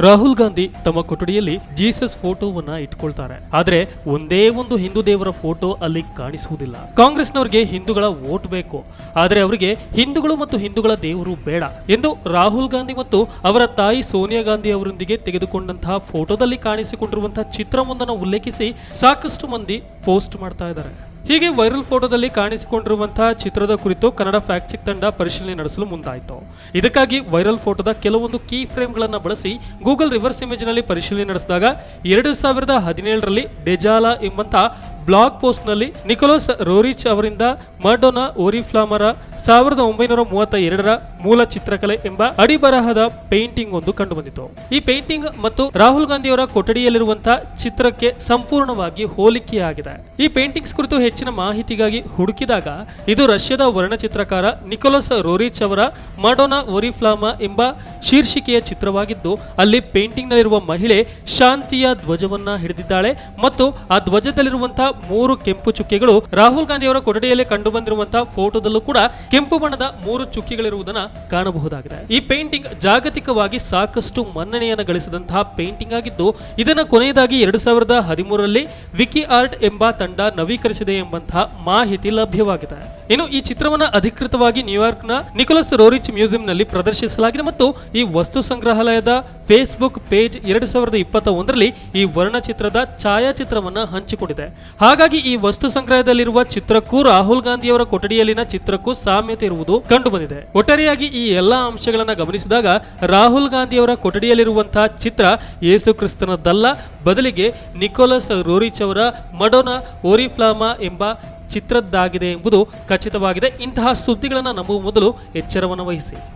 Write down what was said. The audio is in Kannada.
ರಾಹುಲ್ ಗಾಂಧಿ ತಮ್ಮ ಕೊಠಡಿಯಲ್ಲಿ ಜೀಸಸ್ ಫೋಟೋವನ್ನ ಇಟ್ಕೊಳ್ತಾರೆ. ಆದ್ರೆ ಒಂದೇ ಒಂದು ಹಿಂದೂ ದೇವರ ಫೋಟೋ ಅಲ್ಲಿ ಕಾಣಿಸುವುದಿಲ್ಲ. ಕಾಂಗ್ರೆಸ್ನವರಿಗೆ ಹಿಂದೂಗಳ ವೋಟ್ ಬೇಕು. ಆದ್ರೆ ಅವರಿಗೆ ಹಿಂದೂಗಳು ಮತ್ತು ಹಿಂದೂಗಳ ದೇವರು ಬೇಡ ಎಂದು ರಾಹುಲ್ ಗಾಂಧಿ ಮತ್ತು ಅವರ ತಾಯಿ ಸೋನಿಯಾ ಗಾಂಧಿ ಅವರೊಂದಿಗೆ ತೆಗೆದುಕೊಂಡಂತಹ ಫೋಟೋದಲ್ಲಿ ಕಾಣಿಸಿಕೊಂಡಿರುವಂತಹ ಚಿತ್ರವೊಂದನ್ನು ಉಲ್ಲೇಖಿಸಿ ಸಾಕಷ್ಟು ಮಂದಿ ಪೋಸ್ಟ್ ಮಾಡ್ತಾ ಇದ್ದಾರೆ. ಹೀಗೆ ವೈರಲ್ ಫೋಟೋದಲ್ಲಿ ಕಾಣಿಸಿಕೊಂಡಿರುವಂತಹ ಚಿತ್ರದ ಕುರಿತು ಕನ್ನಡ ಫ್ಯಾಕ್ಟ್ ಚೆಕ್ ತಂಡ ಪರಿಶೀಲನೆ ನಡೆಸಲು ಮುಂದಾಯಿತು. ಇದಕ್ಕಾಗಿ ವೈರಲ್ ಫೋಟೋದ ಕೆಲವೊಂದು ಕೀ ಫ್ರೇಮ್ಗಳನ್ನು ಬಳಸಿ ಗೂಗಲ್ ರಿವರ್ಸ್ ಇಮೇಜ್ನಲ್ಲಿ ಪರಿಶೀಲನೆ ನಡೆಸಿದಾಗ ಎರಡು ಸಾವಿರದ ಹದಿನೇಳರಲ್ಲಿ ಡೆಜಾಲಾ ಎಂಬಂತಹ ಬ್ಲಾಗ್ ಪೋಸ್ಟ್ನಲ್ಲಿ ನಿಕೋಲಸ್ ರೋರಿಚ್ ಅವರಿಂದ ಮರ್ಡೋನಾ ಓರಿಫ್ಲಾಮರ ಸಾವಿರದ ಒಂಬೈನೂರ ಮೂವತ್ತ ಎರಡರ ಮೂಲ ಚಿತ್ರಕಲೆ ಎಂಬ ಅಡಿಬರಹದ ಪೇಂಟಿಂಗ್ ಒಂದು ಕಂಡುಬಂದಿತು. ಈ ಪೇಂಟಿಂಗ್ ಮತ್ತು ರಾಹುಲ್ ಗಾಂಧಿಯವರ ಕೊಠಡಿಯಲ್ಲಿರುವಂತಹ ಚಿತ್ರಕ್ಕೆ ಸಂಪೂರ್ಣವಾಗಿ ಹೋಲಿಕೆಯಾಗಿದೆ. ಈ ಪೇಂಟಿಂಗ್ಸ್ ಕುರಿತು ಹೆಚ್ಚಿನ ಮಾಹಿತಿಗಾಗಿ ಹುಡುಕಿದಾಗ, ಇದು ರಷ್ಯಾದ ವರ್ಣಚಿತ್ರಕಾರ ನಿಕೋಲಸ್ ರೋರಿಚ್ ಅವರ ಮಡೋನಾ ಒರಿಫ್ಲಾಮಾ ಎಂಬ ಶೀರ್ಷಿಕೆಯ ಚಿತ್ರವಾಗಿದ್ದು, ಅಲ್ಲಿ ಪೇಂಟಿಂಗ್ ನಲ್ಲಿರುವ ಮಹಿಳೆ ಶಾಂತಿಯ ಧ್ವಜವನ್ನ ಹಿಡಿದಿದ್ದಾಳೆ ಮತ್ತು ಆ ಧ್ವಜದಲ್ಲಿರುವಂತಹ ಮೂರು ಕೆಂಪು ಚುಕ್ಕೆಗಳು ರಾಹುಲ್ ಗಾಂಧಿಯವರ ಕೊಠಡಿಯಲ್ಲಿ ಕಂಡುಬಂದಿರುವಂತಹ ಫೋಟೋದಲ್ಲೂ ಕೂಡ ಕೆಂಪು ಬಣ್ಣದ ಮೂರು ಚುಕ್ಕಿಗಳಿರುವುದನ್ನು ಕಾಣಬಹುದಾಗಿದೆ. ಈ ಪೇಂಟಿಂಗ್ ಜಾಗತಿಕವಾಗಿ ಸಾಕಷ್ಟು ಮನ್ನಣೆಯನ್ನು ಗಳಿಸಿದಂತಹ ಪೇಂಟಿಂಗ್ ಆಗಿದ್ದು, ಇದನ್ನು ಕೊನೆಯದಾಗಿ ಎರಡು ಸಾವಿರದ ಹದಿಮೂರರಲ್ಲಿ ವಿಕಿ ಆರ್ಟ್ ಎಂಬ ತಂಡ ನವೀಕರಿಸಿದೆ ಎಂಬಂತಹ ಮಾಹಿತಿ ಲಭ್ಯವಾಗಿದೆ. ಇನ್ನು ಈ ಚಿತ್ರವನ್ನ ಅಧಿಕೃತವಾಗಿ ನ್ಯೂಯಾರ್ಕ್ನ ನಿಕೋಲಸ್ ರೋರಿಚ್ ಮ್ಯೂಸಿಯಂನಲ್ಲಿ ಪ್ರದರ್ಶಿಸಲಾಗಿದೆ ಮತ್ತು ಈ ವಸ್ತು ಸಂಗ್ರಹಾಲಯದ ಫೇಸ್ಬುಕ್ ಪೇಜ್ ಎರಡು ಸಾವಿರದ ಇಪ್ಪತ್ತ ಒಂದರಲ್ಲಿ ಈ ವರ್ಣಚಿತ್ರದ ಛಾಯಾಚಿತ್ರವನ್ನು ಹಂಚಿಕೊಂಡಿದೆ. ಹಾಗಾಗಿ ಈ ವಸ್ತು ಸಂಗ್ರಹದಲ್ಲಿರುವ ಚಿತ್ರಕ್ಕೂ ರಾಹುಲ್ ಗಾಂಧಿಯವರ ಕೊಠಡಿಯಲ್ಲಿನ ಚಿತ್ರಕ್ಕೂ ಸಾಮ್ಯತೆ ಇರುವುದು ಕಂಡುಬಂದಿದೆ. ಒಟ್ಟಾರೆಯಾಗಿ ಈ ಎಲ್ಲಾ ಅಂಶಗಳನ್ನು ಗಮನಿಸಿದಾಗ ರಾಹುಲ್ ಗಾಂಧಿಯವರ ಕೊಠಡಿಯಲ್ಲಿರುವಂತಹ ಚಿತ್ರ ಯೇಸು ಕ್ರಿಸ್ತನದ್ದಲ್ಲ ಬದಲಿಗೆ ನಿಕೋಲಸ್ ರೋರಿಚ್ ಅವರ ಮಡೋನಾ ಓರಿಫ್ಲಾಮಾ ಎಂಬ ಚಿತ್ರದ್ದಾಗಿದೆ ಎಂಬುದು ಖಚಿತವಾಗಿದೆ. ಇಂತಹ ಸುದ್ದಿಗಳನ್ನು ನಂಬುವ ಮೊದಲು ಎಚ್ಚರವನ್ನು ವಹಿಸಿ.